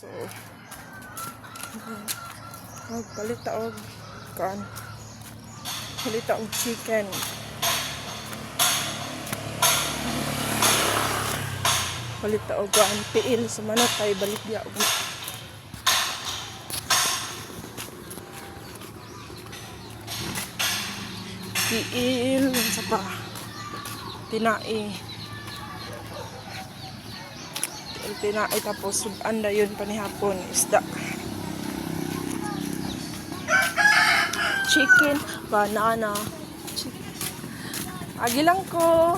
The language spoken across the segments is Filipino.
So, magpalit og kan. Palit og chicken. Palit og kan. Piil sa manok kay balik dia og piil sa pa tinai Tinai tapos anda yun panihapon isda chicken banana chicken. agi lang ko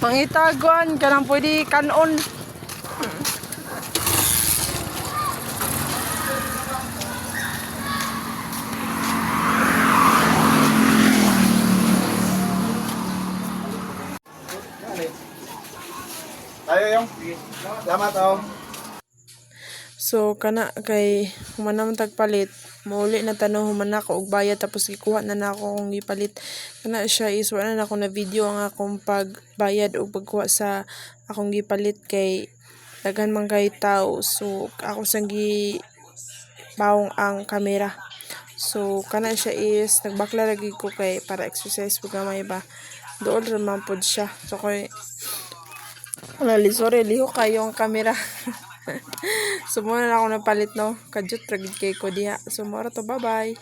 Mangitaguan ka nang pwede kanon. Tayo yung. Salamat oh. So kana kay humanam tagpalit, mauli na tanong humana ko og bayad tapos gikuha na nako akong gipalit. Kana siya is wala na ako na video ang akong pagbayad o pagkuha sa akong gipalit kay daghan man kay tao. So ako sang gi bawong ang kamera. So kana siya is nagbakla lagi ko kay para exercise pag gamay ba. Dool ra man pod siya. So kay Lali, sorry, liho kayo ang kamera. so, muna na ako napalit, no? Kajut, ragid kay ko diha. So, mora to, bye-bye.